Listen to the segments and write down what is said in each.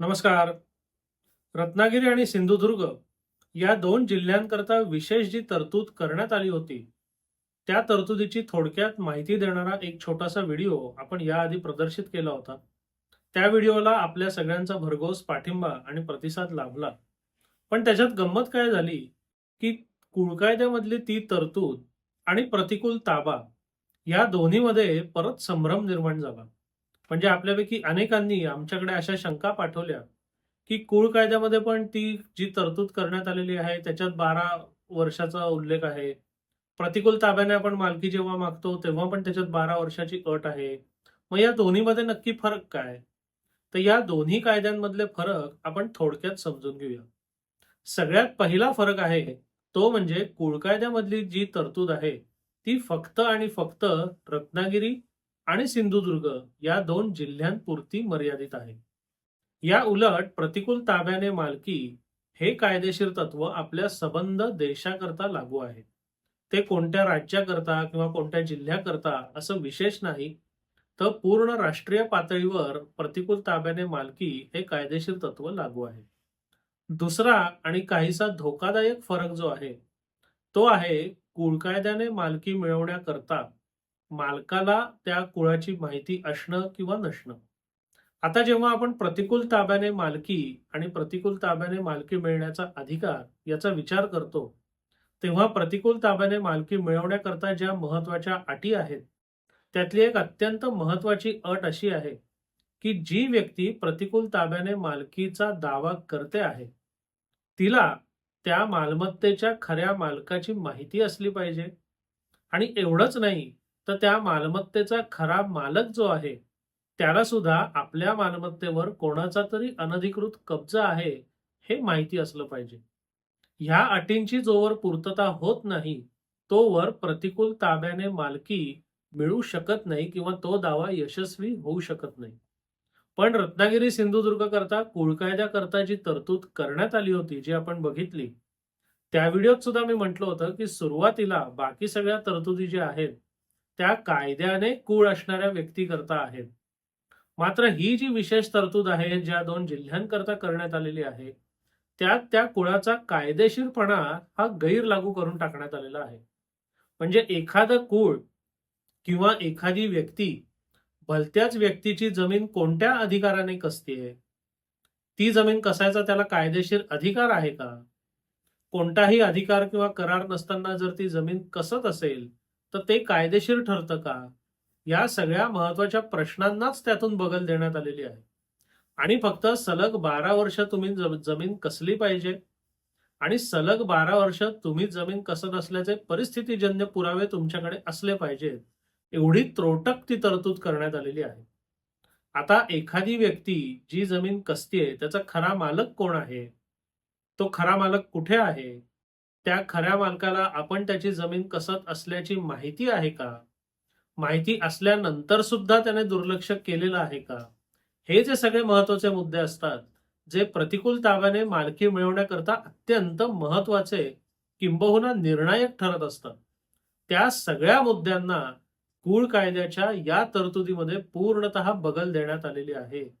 नमस्कार. रत्नागिरी आणि सिंधुदुर्ग या दोन जिल्ह्यांकरता विशेष जी तरतूद करण्यात आली होती त्या तरतुदीची थोडक्यात माहिती देणारा एक छोटासा व्हिडिओ आपण याआधी प्रदर्शित केला होता. त्या व्हिडिओला आपल्या सगळ्यांचा भरघोस पाठिंबा आणि प्रतिसाद लाभला. पण त्याच्यात गंमत काय झाली की कुळकायद्यामधली ती तरतूद आणि प्रतिकूल ताबा या दोन्हीमध्ये परत संभ्रम निर्माण झाला. म्हणजे आपल्यापैकी अनेकांनी आमच्याकडे अशा शंका पाठवल्या की कुळ कायद्यामध्ये पण ती जी तरतूद करण्यात आलेली आहे त्याच्यात बारा वर्षाचा उल्लेख आहे. प्रतिकूल ताब्याने आपण मालकी जेव्हा मागतो तेव्हा पण त्याच्यात बारा वर्षाची अट आहे. मग या दोन्हीमध्ये नक्की फरक काय? तर या दोन्ही कायद्यांमधले फरक आपण थोडक्यात समजून घेऊया. सगळ्यात पहिला फरक आहे तो म्हणजे कुळ कायद्यामधली जी तरतूद आहे ती फक्त आणि फक्त रत्नागिरी आणि सिंधुदुर्ग या दोन जिल्ह्यांपुरती मर्यादित आहे. या उलट प्रतिकूल ताब्याने मालकी हे कायदेशीर तत्व आपल्या सबंध देशाकरता लागू आहे ते कोणत्या राज्याकरता किंवा कोणत्या जिल्ह्याकरता असं विशेष नाही तर पूर्ण राष्ट्रीय पातळीवर प्रतिकूल ताब्याने मालकी हे कायदेशीर तत्व लागू आहे. दुसरा आणि काहीसा धोकादायक फरक जो आहे तो आहे कुळकायद्याने मालकी मिळवण्याकरता मालकाला त्या कुळाची माहिती असणं किंवा नसणं. आता जेव्हा आपण प्रतिकूल ताब्याने मालकी आणि प्रतिकूल ताब्याने मालकी मिळण्याचा अधिकार याचा विचार करतो तेव्हा प्रतिकूल ताब्याने मालकी मिळवण्याकरता ज्या महत्त्वाच्या अटी आहेत त्यातली एक अत्यंत महत्वाची अट अशी आहे की जी व्यक्ती प्रतिकूल ताब्याने मालकीचा दावा करते आहे तिला त्या मालमत्तेच्या खऱ्या मालकाची माहिती असली पाहिजे. आणि एवढंच नाही तर त्या मालमत्तेचा खरा मालक जो आहे त्याला सुद्धा आपल्या मालमत्तेवर कोणाचा तरी अनधिकृत कब्जा आहे हे माहिती असलं पाहिजे. ह्या अटींची जोवर पूर्तता होत नाही तोवर प्रतिकूल ताब्याने मालकी मिळू शकत नाही किंवा तो दावा यशस्वी होऊ शकत नाही. पण रत्नागिरी सिंधुदुर्ग करता कुळकायद्याकरता जी तरतूद करण्यात आली होती जी आपण बघितली त्या व्हिडिओत सुद्धा मी म्हटलं होतं की सुरुवातीला बाकी सगळ्या तरतुदी ज्या आहेत त्या कायद्याने कुळ असणाऱ्या व्यक्तीकरता आहेत. मात्र ही जी विशेष तरतूद आहे ज्या दोन जिल्ह्यांकरता करण्यात आलेली आहे त्यात त्या कुळाचा कायदेशीरपणा हा गैर लागू करून टाकण्यात आलेला आहे. म्हणजे एखादं कुळ किंवा एखादी व्यक्ती भलत्याच व्यक्तीची जमीन कोणत्या अधिकाराने कसतीये ती जमीन कसायचा? त्याला कायदेशीर अधिकार आहे का? कोणताही अधिकार किंवा करार नसताना जर ती जमीन कसत असेल तर ते कायदेशीर ठरतं का? या सगळ्या महत्त्वाच्या प्रश्नांनाच त्यातून बगल देण्यात आलेली आहे. आणि फक्त सलग बारा वर्ष तुम्ही जमीन कसली पाहिजे? आणि सलग बारा वर्ष तुम्ही जमीन कसत असल्याचे परिस्थितीजन्य पुरावे तुमच्याकडे असले पाहिजेत एवढी त्रोटक ती तरतूद करण्यात आलेली आहे. आता एखादी व्यक्ती जी जमीन कसतीये त्याचा खरा मालक कोण आहे? तो खरा मालक कुठे आहे? त्या खऱ्या मालकाला आपण त्याची जमीन कसत असल्याची माहिती आहे का? माहिती असल्यानंतर सुद्धा त्याने दुर्लक्ष केलेलं आहे का? हे जे सगळे महत्त्वाचे मुद्दे असतात जे प्रतिकूल ताब्याने मालकी मिळवण्याकरता अत्यंत महत्त्वाचे किंबहुना निर्णायक ठरत असतात. त्या सगळ्या मुद्द्यांना कुळ कायद्याच्या या तरतुदीमध्ये पूर्णतः बगल देण्यात आलेली आहे.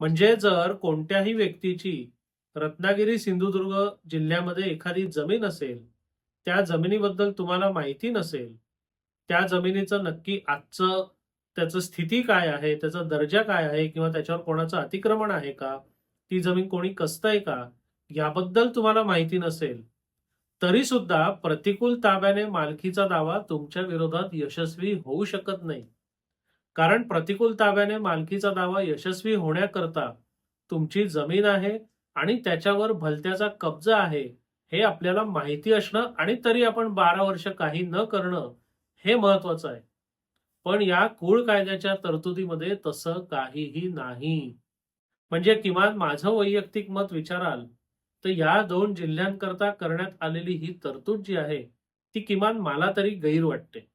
म्हणजे जर कोणत्याही व्यक्तीची रत्नागिरी सिंधुदुर्ग जिल्ह्यामध्ये एखादी जमीन असेल त्या जमिनीबद्दल तुम्हाला माहिती नसेल त्या जमिनीचं नक्की आजचं त्याचं स्थिती काय आहे त्याचा दर्जा काय आहे किंवा त्याच्यावर कोणाचं अतिक्रमण आहे का ती जमीन कोणी कसतंय का याबद्दल तुम्हाला माहिती नसेल तरी सुद्धा प्रतिकूल ताब्याने मालकीचा दावा तुमच्या विरोधात यशस्वी होऊ शकत नाही. कारण प्रतिकूल ताब्याने मालकीचा दावा यशस्वी होण्याकरता तुमची जमीन आहे आणि त्याच्यावर भलत्याचा कब्जा आहे हे आपल्याला माहिती असणं आणि तरी आपण बारा वर्ष काही न करणं हे महत्वाचं आहे. पण या कुळ कायद्याच्या तरतुदीमध्ये तसं काहीही नाही. म्हणजे किमान माझं वैयक्तिक मत विचाराल तर या दोन जिल्ह्यांकरता करण्यात आलेली ही तरतूद जी आहे ती किमान मला तरी गैर वाटते.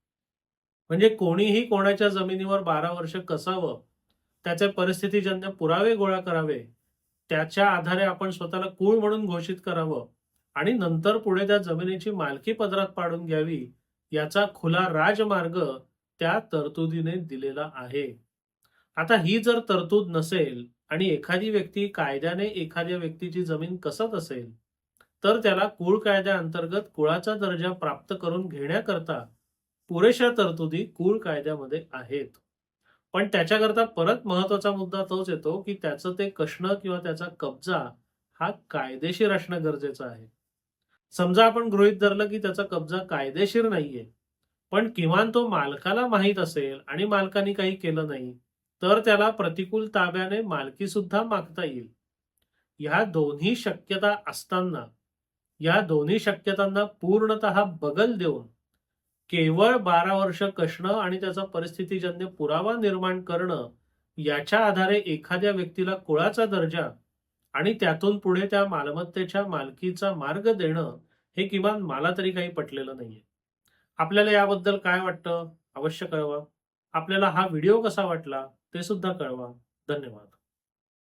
म्हणजे कोणीही कोणाच्या जमिनीवर बारा वर्ष कसावं त्याचे परिस्थितीजन्य पुरावे गोळा करावे त्याच्या आधारे आपण स्वतःला कुळ म्हणून घोषित करावं आणि नंतर पुढे त्या जमिनीची मालकी पदरात पाडून घ्यावी याचा खुला राजमार्ग त्या तरतुदीने दिलेला आहे. आता ही जर तरतूद नसेल आणि एखादी व्यक्ती कायद्याने एखाद्या व्यक्तीची जमीन कसत असेल तर त्याला कुळ कायद्याअंतर्गत कुळाचा दर्जा प्राप्त करून घेण्याकरता पुरेशा तरतुदी कुळ कायद्यामध्ये आहेत. पण त्याच्याकरता परत महत्त्वाचा मुद्दा तोच येतो की त्याचं ते कष्ण किंवा त्याचा कब्जा हा कायदेशीर असणं गरजेचं आहे. समजा आपण गृहित धरलं की त्याचा कब्जा कायदेशीर नाहीये पण किमान तो मालकाला माहीत असेल आणि मालकाने काही केलं नाही तर त्याला प्रतिकूल ताब्याने मालकी सुद्धा मागता येईल. या दोन्ही शक्यता असताना या दोन्ही शक्यतांना पूर्णतः बगल देऊन केवळ बारा वर्ष कसणं आणि त्याचा परिस्थितीजन्य पुरावा निर्माण करणं याच्या आधारे एखाद्या व्यक्तीला कुळाचा दर्जा आणि त्यातून पुढे त्या मालमत्तेच्या मालकीचा मार्ग देणं हे किमान मला तरी काही पटलेलं नाहीये. आपल्याला याबद्दल काय वाटतं? अवश्य कळवा. आपल्याला हा व्हिडिओ कसा वाटला ते सुद्धा कळवा. धन्यवाद.